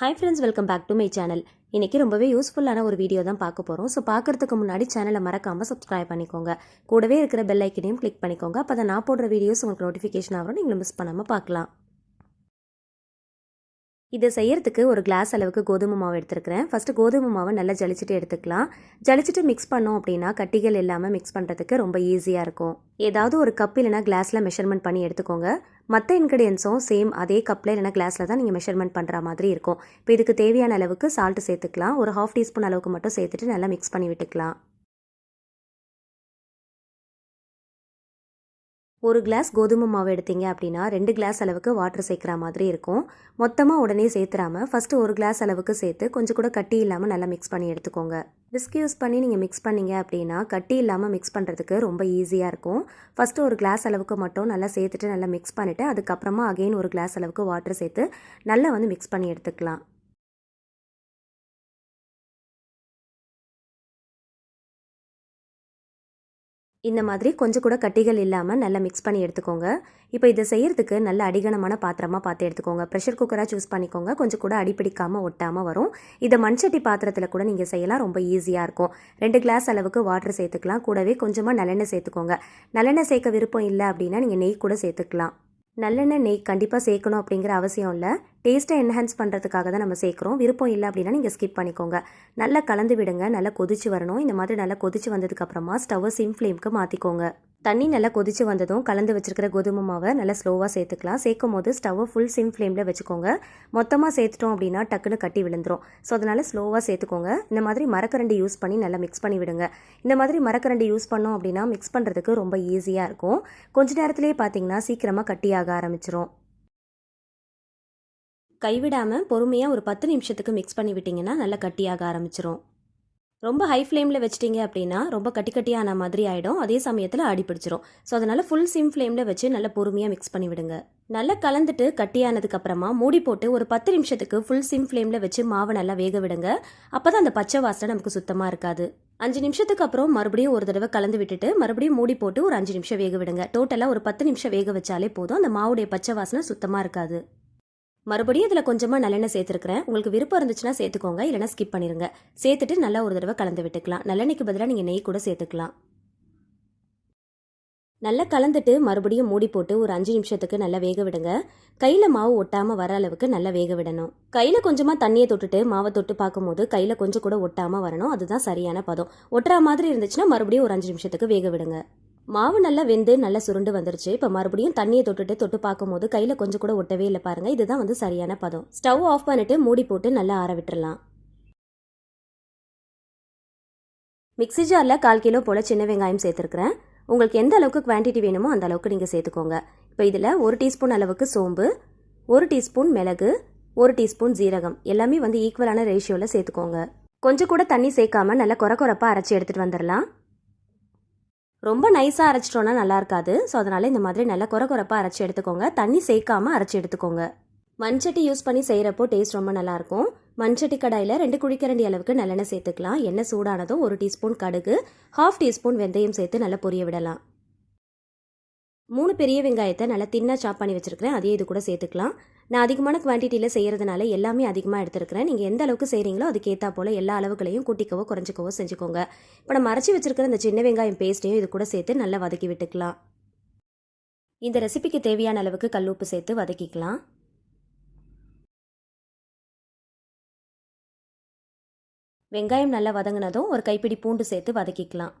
Hi friends welcome back to my channel இன்றைக்கி ரொம்பவே யூஸ்ஃபுல்லான ஒரு வீடியோ தான் பார்க்க போகிறோம் ஸோ பார்க்குறதுக்கு முன்னாடி சேனலை மறக்காமல் சப்ஸ்கிரைப் பண்ணிக்கோங்க. கூடவே இருக்கிற பெல் ஐக்கனையும் கிளிக் பண்ணிக்கோங்க. அப்போ தான் நான் போடுற வீடியோஸ் உங்களுக்கு நோட்டிஃபிகேஷன் ஆகும் நீங்கள் மிஸ் பண்ணாமல் பார்க்கலாம். இதை செய்யறதுக்கு ஒரு கிளாஸ் அளவுக்கு கோதுமை மாவு எடுத்துருக்கிறேன். ஃபஸ்ட்டு கோதுமை மாவை நல்லா ஜலிச்சுட்டு எடுத்துக்கலாம். ஜலிச்சுட்டு மிக்ஸ் பண்ணோம் அப்படின்னா கட்டிகள் இல்லாமல் மிக்ஸ் பண்ணுறதுக்கு ரொம்ப ஈஸியாக இருக்கும். ஏதாவது ஒரு கப் இல்லைனா கிளாஸில் மெஷர்மெண்ட் பண்ணி எடுத்துக்கோங்க. மற்ற இன்க்ரீடியன்ஸும் சேம் அதே கப்பில் இல்லைனா கிளாஸில் தான் நீங்கள் மெஷர்மெண்ட் பண்ணுற மாதிரி இருக்கும். இப்போ இதுக்கு தேவையான அளவுக்கு சால்ட் சேர்த்துக்கலாம். ஒரு ஹாஃப் டீஸ்பூன் அளவுக்கு மட்டும் சேர்த்துட்டு நல்லா மிக்ஸ் பண்ணி விட்டுக்கலாம். ஒரு கிளாஸ் கோதுமை மாவு எடுத்தீங்க அப்படின்னா ரெண்டு கிளாஸ் அளவுக்கு வாட்டர் சேர்க்குற மாதிரி இருக்கும். மொத்தமாக உடனே சேர்த்துறாம ஃபஸ்ட்டு ஒரு கிளாஸ் அளவுக்கு சேர்த்து கொஞ்சம் கூட கட்டி இல்லாமல் நல்லா மிக்ஸ் பண்ணி எடுத்துக்கோங்க. விஸ்க் யூஸ் பண்ணி நீங்கள் மிக்ஸ் பண்ணீங்க அப்படின்னா கட்டி இல்லாமல் மிக்ஸ் பண்ணுறதுக்கு ரொம்ப ஈஸியாக இருக்கும். ஃபஸ்ட்டு ஒரு கிளாஸ் அளவுக்கு மட்டும் நல்லா சேர்த்துட்டு நல்லா மிக்ஸ் பண்ணிவிட்டு அதுக்கப்புறமா அகெயின் ஒரு கிளாஸ் அளவுக்கு வாட்டர் சேர்த்து நல்லா வந்து மிக்ஸ் பண்ணி எடுத்துக்கலாம். இந்த மாதிரி கொஞ்சம் கூட கட்டிகள் இல்லாமல் நல்லா மிக்ஸ் பண்ணி எடுத்துக்கோங்க. இப்போ இதை செய்கிறதுக்கு நல்ல அடிகனமான பாத்திரமாக பார்த்து எடுத்துக்கோங்க. ப்ரெஷர் குக்கராக சூஸ் பண்ணிக்கோங்க. கொஞ்சம் கூட அடிப்பிடிக்காமல் ஒட்டாமல் வரும். இதை மண்சட்டி பாத்திரத்தில் கூட நீங்கள் செய்யலாம். ரொம்ப ஈஸியாக இருக்கும். ரெண்டு கிளாஸ் அளவுக்கு வாட்டர் சேர்த்துக்கலாம். கூடவே கொஞ்சமாக நல்லெண்ணெய் சேர்த்துக்கோங்க. நல்லெண்ணெய் சேர்க்க விருப்பம் இல்லை அப்படின்னா நீங்கள் நெய் கூட சேர்த்துக்கலாம். நல்லெண்ணெய் நெய் கண்டிப்பாக சேர்க்கணும் அப்படிங்கிற அவசியம் இல்லை. டேஸ்ட்டை என்ஹான்ஸ் பண்ணுறதுக்காக தான் நம்ம சேர்க்குறோம். விருப்பம் இல்லை அப்படின்னா நீங்கள் ஸ்கிப் பண்ணிக்கோங்க. நல்லா கலந்து விடுங்க. நல்லா கொதிச்சு வரணும். இந்த மாதிரி நல்லா கொதிச்சு வந்ததுக்கப்புறமா ஸ்டவ்வை சிம் ஃப்ளேம்க்கு மாற்றிக்கோங்க தண்ணி நல்லா கொதிச்சு வந்ததும் கலந்து வச்சிருக்கிற கோதுமை மாவை நல்லா ஸ்லோவாக சேர்த்துக்கலாம். சேர்க்கும் போது ஸ்டவ்வை ஃபுல் சிம் ஃப்ளேமில் வச்சுக்கோங்க. மொத்தமாக சேர்த்துட்டோம் அப்படின்னா டக்குன்னு கட்டி விழுந்துரும். ஸோ அதனால் ஸ்லோவாக சேர்த்துக்கோங்க. இந்த மாதிரி மரக்கரண்டி யூஸ் பண்ணி நல்லா மிக்ஸ் பண்ணி விடுங்க. இந்த மாதிரி மரக்கரண்டி யூஸ் பண்ணோம் அப்படின்னா மிக்ஸ் பண்ணுறதுக்கு ரொம்ப ஈஸியாக இருக்கும். கொஞ்ச நேரத்துலேயே பார்த்தீங்கன்னா சீக்கிரமாக கட்டியாக ஆரம்பிச்சிரும். கைவிடாமல் பொறுமையாக ஒரு பத்து நிமிஷத்துக்கு மிக்ஸ் பண்ணி விட்டிங்கன்னா நல்லா கட்டியாக ஆரம்பிச்சிரும். ரொம்ப ஹை ஃப்ளேமில் வச்சிட்டிங்க அப்படின்னா ரொம்ப கட்டி கட்டியான மாதிரி ஆகிடும் அதே சமயத்தில் அடி பிடிச்சிரும். ஸோ அதனால் ஃபுல் சிம் ஃப்ளேமில் வச்சு நல்லா பொறுமையாக மிக்ஸ் பண்ணி விடுங்க. நல்லா கலந்துட்டு கட்டியானதுக்கு அப்புறமா மூடி போட்டு ஒரு பத்து நிமிஷத்துக்கு ஃபுல் சிம் ஃப்ளேமில் வச்சு மாவை நல்லா வேக விடுங்க. அப்போ தான் அந்த பச்சை வாசனை நமக்கு சுத்தமாக இருக்காது. அஞ்சு நிமிஷத்துக்கு அப்புறம் மறுபடியும் ஒரு தடவை கலந்து விட்டுட்டு மறுபடியும் மூடி போட்டு ஒரு அஞ்சு நிமிஷம் வேக விடுங்க. டோட்டலாக ஒரு பத்து நிமிஷம் வேக வச்சாலே போதும். அந்த மாவுடைய பச்சை வாசனை சுத்தமாக இருக்காது. மறுபடியும் இதில் கொஞ்சமாக நல்லெண்ணெய் சேர்த்துருக்கிறேன். உங்களுக்கு விருப்பம் இருந்துச்சுன்னா சேர்த்துக்கோங்க. இல்லைனா ஸ்கிப் பண்ணிடுங்க சேர்த்துட்டு நல்லா ஒரு தடவை கலந்து விட்டுக்கலாம். நல்லெண்ணெய்க்கு பதிலாக நீங்கள் நெய் கூட சேர்த்துக்கலாம். நல்லா கலந்துட்டு மறுபடியும் மூடி போட்டு ஒரு அஞ்சு நிமிஷத்துக்கு நல்லா வேக விடுங்க. கையில் மாவு ஒட்டாமல் வர அளவுக்கு நல்லா வேக விடணும். கையில் கொஞ்சமாக தண்ணியை தொட்டுட்டு மாவை தொட்டு பார்க்கும்போது கையில் கொஞ்சம் கூட ஒட்டாமல் வரணும். அதுதான் சரியான பதம். ஒட்டுற மாதிரி இருந்துச்சுன்னா மறுபடியும் ஒரு அஞ்சு நிமிஷத்துக்கு வேக விடுங்க. மாவு நல்லா வெந்து நல்லா சுருண்டு வந்துருச்சு. இப்போ மறுபடியும் தண்ணியை தொட்டுட்டு தொட்டு பார்க்கும்போது கையில் கொஞ்சம் கூட ஒட்டவே இல்லை பாருங்கள் இதுதான் வந்து சரியான பதம். ஸ்டவ் ஆஃப் பண்ணிட்டு மூடி போட்டு நல்லா ஆற விட்டுறலாம். மிக்ஸி ஜாரில் கால் கிலோ போல் சின்ன வெங்காயம் சேர்த்துருக்குறேன். உங்களுக்கு எந்த அளவுக்கு குவான்டிட்டி வேணுமோ அந்த அளவுக்கு நீங்கள் சேர்த்துக்கோங்க. இப்போ இதில் ஒரு டீஸ்பூன் அளவுக்கு சோம்பு ஒரு டீஸ்பூன் மிளகு ஒரு டீஸ்பூன் ஜீரகம் எல்லாமே வந்து ஈக்குவலான ரேஷியோவில் சேர்த்துக்கோங்க. கொஞ்சம் கூட தண்ணி சேர்க்காம நல்லா குறை குறைப்பாக அரைச்சி எடுத்துகிட்டு வந்துடலாம் ரொம்ப நைஸாக அரைச்சிட்டோன்னா நல்லா இருக்காது ஸோ அதனால் இந்த மாதிரி நல்லா குறை குறைப்பாக அரைச்சி எடுத்துக்கோங்க. தண்ணி சேர்க்காம அரைச்சி எடுத்துக்கோங்க. மண்சட்டி யூஸ் பண்ணி செய்கிறப்போ டேஸ்ட் ரொம்ப நல்லாயிருக்கும். மண்சட்டி கடாயில் ரெண்டு குழிக்கரண்டி அளவுக்கு நல்லெண்ணெய் சேர்த்துக்கலாம். எண்ணெய் சூடானதும் ஒரு டீஸ்பூன் கடுகு ஹாஃப் டீஸ்பூன் வெந்தயம் சேர்த்து நல்லா பொரிய விடலாம். மூணு பெரிய வெங்காயத்தை நல்லா தின்னாக சாப் பண்ணி வச்சுருக்கிறேன். அதே இது கூட சேர்த்துக்கலாம். நான் அதிகமான குவான்டிட்டியில் செய்கிறதுனால எல்லாமே அதிகமாக எடுத்துருக்கிறேன். நீங்கள் எந்த அளவுக்கு செய்கிறீங்களோ அதுக்கேற்றா போல் எல்லா அளவுகளையும் கூட்டிக்கவோ குறைஞ்சிக்கவோ செஞ்சுக்கோங்க. இப்போ நம்ம மறைச்சி வச்சிருக்கிற இந்த சின்ன வெங்காயம் பேஸ்ட்டையும் இது கூட சேர்த்து நல்லா வதக்கி விட்டுக்கலாம். இந்த ரெசிபிக்கு தேவையான அளவுக்கு கல்லுப்பு சேர்த்து வதக்கிக்கலாம். வெங்காயம் நல்லா வதங்கினதும் ஒரு கைப்பிடி பூண்டு சேர்த்து வதக்கிக்கலாம்.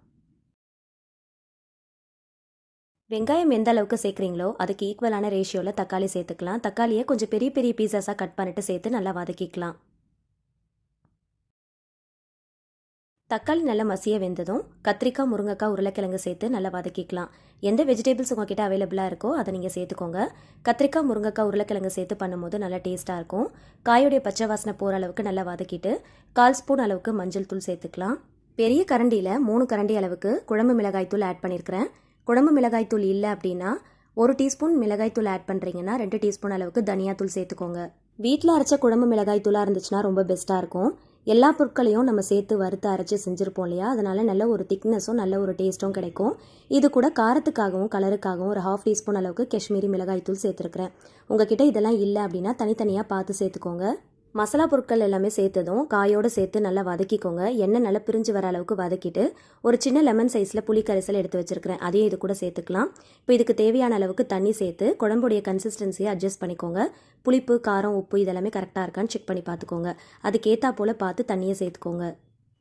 வெங்காயம் எந்த அளவுக்கு சேர்க்குறீங்களோ அதுக்கு ஈக்குவலான ரேஷியோவில் தக்காளி சேர்த்துக்கலாம். தக்காளியை கொஞ்சம் பெரிய பெரிய பீஸஸாக கட் பண்ணிட்டு சேர்த்து நல்லா வதக்கிக்கலாம். தக்காளி நல்லா மசிய வெந்ததும் கத்திரிக்காய் முருங்கைக்காய் உருளைக்கிழங்கு சேர்த்து நல்லா வதக்கிக்கலாம். எந்த வெஜிடபிள்ஸ் உங்ககிட்ட அவைலபிளாக இருக்கோ அதை நீங்கள் சேர்த்துக்கோங்க. கத்திரிக்காய் முருங்கைக்காய் உருளைக்கிழங்கு சேர்த்து பண்ணும்போது நல்லா டேஸ்ட்டாக இருக்கும். காயோடைய பச்சை வாசனை போகிற அளவுக்கு நல்லா வதக்கிட்டு கால் ஸ்பூன் அளவுக்கு மஞ்சள் தூள் சேர்த்துக்கலாம். பெரிய கரண்டியில் மூணு கரண்டி அளவுக்கு குழம்பு மிளகாய் தூள் ஆட் பண்ணியிருக்கிறேன் குழம்பு மிளகாய் தூள் இல்லை அப்படின்னா ஒரு டீஸ்பூன் மிளகாய் தூள் ஆட் பண்ணுறீங்கன்னா ரெண்டு டீஸ்பூன் அளவுக்கு தனியாத்தூள் சேர்த்துக்கோங்க. வீட்டில் அரைச்ச குழம்பு மிளகாய் தூளாக இருந்துச்சுன்னா ரொம்ப பெஸ்ட்டாக இருக்கும். எல்லா பொருட்களையும் நம்ம சேர்த்து வறுத்து அரைச்சி செஞ்சுருப்போம் இல்லையா? அதனால் நல்ல ஒரு திக்னஸும் நல்ல ஒரு டேஸ்ட்டும் கிடைக்கும். இது கூட காரத்துக்காகவும் கலருக்காகவும் ஒரு ஹாஃப் டீஸ்பூன் அளவுக்கு காஷ்மீரி மிளகாய்த்தூள் சேர்த்துருக்குறேன். உங்ககிட்ட இதெல்லாம் இல்லை அப்படின்னா தனித்தனியாக பார்த்து சேர்த்துக்கோங்க. மசாலா பொருட்கள் எல்லாமே சேர்த்ததும் காயோடு சேர்த்து நல்லா வதக்கிக்கோங்க. எண்ணெய் நல்லா பிரிஞ்சு வர அளவுக்கு வதக்கிட்டு ஒரு சின்ன லெமன் சைஸில் புளி கரைசல் எடுத்து வச்சுருக்கிறேன். அதையும் இது கூட சேர்த்துக்கலாம். இப்போ இதுக்கு தேவையான அளவுக்கு தண்ணி சேர்த்து குழம்புடைய கன்சிஸ்டன்சியை அட்ஜஸ்ட் பண்ணிக்கோங்க. புளிப்பு காரம் உப்பு இதெல்லாமே கரெக்டாக இருக்கான்னு செக் பண்ணி பார்த்துக்கோங்க. அதுக்கேற்றா போல் பார்த்து தண்ணியை சேர்த்துக்கோங்க.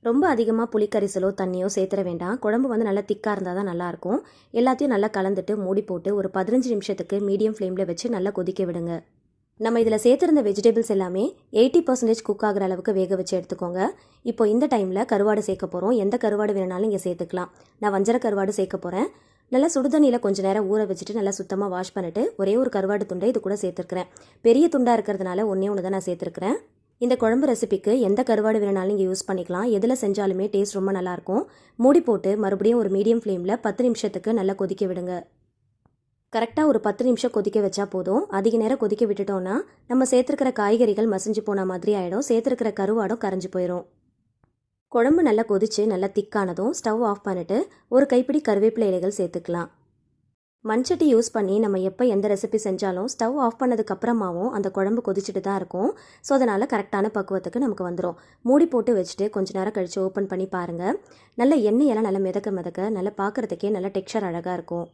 ரொம்ப அதிகமாக புளிக்கரிசலோ தண்ணியோ சேர்த்துற வேண்டாம். குழம்பு வந்து நல்லா திக்காக இருந்தால் தான் நல்லாயிருக்கும். எல்லாத்தையும் நல்லா கலந்துட்டு மூடி போட்டு ஒரு பதினஞ்சு நிமிஷத்துக்கு மீடியம் ஃப்ளேமில் வச்சு நல்லா கொதிக்க விடுங்க. நம்ம இதில் சேர்த்துருந்த வெஜிடபிள்ஸ் எல்லாமே எயிட்டி பர்சன்டேஜ் குக் ஆகிற அளவுக்கு வேக வச்சு எடுத்துக்கோங்க. இப்போ இந்த டைமில் கருவாடு சேர்க்க போகிறோம் எந்த கருவாடு வேணுனாலும் இங்கே சேர்த்துக்கலாம். நான் வஞ்சர கருவாடு சேர்க்க போகிறேன் நல்லா சுடுதண்ணியில் கொஞ்சம் நேரம் ஊற வச்சுட்டு நல்லா சுத்தமாக வாஷ் பண்ணிட்டு ஒரே ஒரு கருவாடு துண்டை இது கூட சேர்த்துருக்கிறேன். பெரிய துண்டாக இருக்கிறதுனால ஒன்றே ஒன்று தான் நான் சேர்த்துருக்கிறேன். இந்த குழம்பு ரெசிபிக்கு எந்த கருவாடு வேணாலும் நீங்கள் யூஸ் பண்ணிக்கலாம். எதில் செஞ்சாலுமே டேஸ்ட் ரொம்ப நல்லாயிருக்கும் மூடி போட்டு மறுபடியும் ஒரு மீடியம் ஃப்ளேமில் பத்து நிமிஷத்துக்கு நல்லா கொதிக்க விடுங்க. கரெக்டாக ஒரு பத்து நிமிஷம் கொதிக்க வச்சா போதும். அதிக நேரம் கொதிக்க விட்டுட்டோம்னா நம்ம சேர்த்துருக்கிற காய்கறிகள் மசிஞ்சு போன மாதிரி ஆகிடும் சேர்த்துருக்கிற கருவாடும் கரைஞ்சு போயிடும் குழம்பு நல்லா கொதிச்சு நல்லா திக்கானதும் ஸ்டவ் ஆஃப் பண்ணிட்டு ஒரு கைப்பிடி கருவேப்பிலை இலைகள் சேர்த்துக்கலாம். மண்சட்டி யூஸ் பண்ணி நம்ம எப்போ எந்த ரெசிபி செஞ்சாலும் ஸ்டவ் ஆஃப் பண்ணதுக்கப்புறமாவும் அந்த குழம்பு கொதிச்சுட்டு தான் இருக்கும். ஸோ அதனால் கரெக்டான பக்குவத்துக்கு நமக்கு வந்துடும் மூடி போட்டு வச்சுட்டு கொஞ்ச நேரம் கழித்து ஓப்பன் பண்ணி பாருங்கள் நல்ல எண்ணெயெல்லாம் நல்லா மிதக்க மிதக்க நல்லா பார்க்குறதுக்கே நல்ல டெக்ஸ்சர் அழகாக இருக்கும்.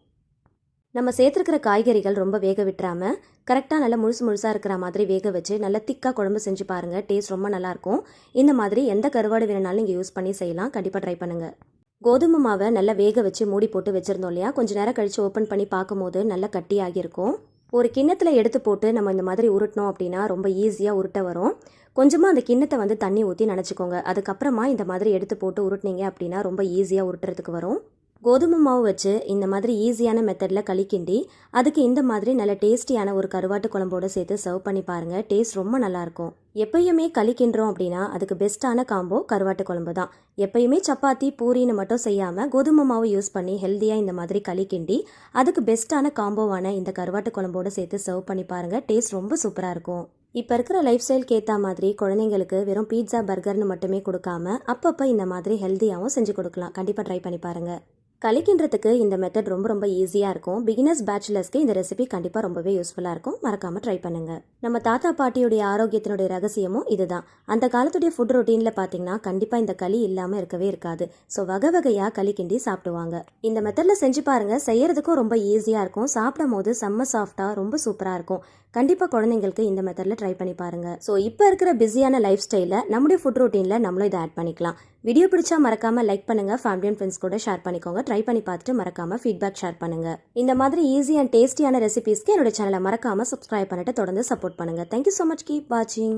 நம்ம சேர்த்துருக்கிற காய்கறிகள் ரொம்ப வேக விட்டுறாமல் கரெக்டாக நல்லா முழுசு முழுசாக இருக்கிற மாதிரி வேக வச்சு நல்லா திக்காக குழம்பு செஞ்சு பாருங்கள் டேஸ்ட் ரொம்ப நல்லாயிருக்கும் இந்த மாதிரி எந்த கருவாடு வேணுனாலும் இங்கே யூஸ் பண்ணி செய்யலாம். கண்டிப்பாக ட்ரை பண்ணுங்கள் கோதுமை மாவை நல்லா வேக வச்சு மூடி போட்டு வச்சுருந்தோம் இல்லையா? கொஞ்சம் நேரம் கழித்து ஓப்பன் பண்ணி பார்க்கும்போது நல்லா கட்டியாகியிருக்கும் ஒரு கிண்ணத்தில் எடுத்து போட்டு நம்ம இந்த மாதிரி உருட்டினோம் அப்படின்னா ரொம்ப ஈஸியாக உருட்ட வரும். கொஞ்சமாக அந்த கிண்ணத்தை வந்து தண்ணி ஊற்றி நினச்சிக்கோங்க. அதுக்கப்புறமா இந்த மாதிரி எடுத்து போட்டு உருட்டினீங்க அப்படின்னா ரொம்ப ஈஸியாக உருட்டுறதுக்கு வரும். கோதுமை மாவு வச்சு இந்த மாதிரி ஈஸியான மெத்தடில் களி கிண்டி அதுக்கு இந்த மாதிரி நல்ல டேஸ்டியான ஒரு கருவாட்டு குழம்போடு சேர்த்து சர்வ் பண்ணி பாருங்கள் டேஸ்ட் ரொம்ப நல்லாயிருக்கும் எப்பயுமே களி கிண்டுறோம் அப்படின்னா அதுக்கு பெஸ்ட்டான காம்போ கருவாட்டு குழம்பு தான். எப்பயுமே சப்பாத்தி பூரின்னு மட்டும் செய்யாமல் கோதுமை மாவு யூஸ் பண்ணி ஹெல்த்தியாக இந்த மாதிரி களி கிண்டி அதுக்கு பெஸ்ட்டான காம்போவான இந்த கருவாட்டு குழம்போட சேர்த்து சர்வ் பண்ணி பாருங்கள் டேஸ்ட் ரொம்ப சூப்பராக இருக்கும். இப்போ இருக்கிற லைஃப் ஸ்டைலுக்கு ஏற்ற மாதிரி குழந்தைங்களுக்கு வெறும் பீட்சா பர்கர்னு மட்டுமே கொடுக்காம அப்பப்போ இந்த மாதிரி ஹெல்த்தியாகவும் செஞ்சு கொடுக்கலாம். கண்டிப்பாக ட்ரை பண்ணி பாருங்கள் கலிக்கின்றதுக்கு இந்த மெத்தட் ரொம்ப ரொம்ப ஈஸியாக இருக்கும். பிகினர்ஸ் பேச்சுலர்ஸ்க்கு இந்த ரெசிபி கண்டிப்பாக ரொம்பவே யூஸ்ஃபுல்லாக இருக்கும். மறக்காமல் ட்ரை பண்ணுங்க. நம்ம தாத்தா பாட்டியுடைய ஆரோக்கியத்தினுடைய ரகசியமும் இதுதான். அந்த காலத்துடைய ஃபுட் ரொட்டீனில் பார்த்தீங்கன்னா கண்டிப்பாக இந்த களி இல்லாமல் இருக்கவே இருக்காது. ஸோ வகை வகையாக களி கிண்டி சாப்பிடுவாங்க. இந்த மெத்தடில் செஞ்சு பாருங்கள் செய்யறதுக்கும் ரொம்ப ஈஸியாக இருக்கும். சாப்பிடும் போது செம்ம சாஃப்டாக ரொம்ப சூப்பராக இருக்கும். கண்டிப்பாக குழந்தைங்களுக்கு இந்த மெத்தடில் ட்ரை பண்ணி பாருங்கள் ஸோ இப்போ இருக்கிற பிஸியான லைஃப் ஸ்டைலில் நம்முடைய ஃபுட் ரொட்டீனில் நம்மளும் இதை ஆட் பண்ணிக்கலாம். வீடியோ பிடிச்சா மறக்காம லைக் பண்ணுங்க. ஃபேமிலி அண்ட் ஃப்ரெண்ட்ஸ் கூட ஷேர் பண்ணிக்கோங்க. ட்ரை பண்ணி பார்த்துட்டு மறக்காம ஃபீட்பேக் ஷேர் பண்ணுங்க. இந்த மாதிரி ஈஸி அண்ட் டேஸ்டியான ரெசிபீஸ்க்கு என்னோட சேனலை மறக்காம சப்ஸ்கிரைப் பண்ணிட்டு தொடர்ந்து சப்போர்ட் பண்ணுங்க. தேங்க்யூ ஸோ மச் கீப் வாட்சிங்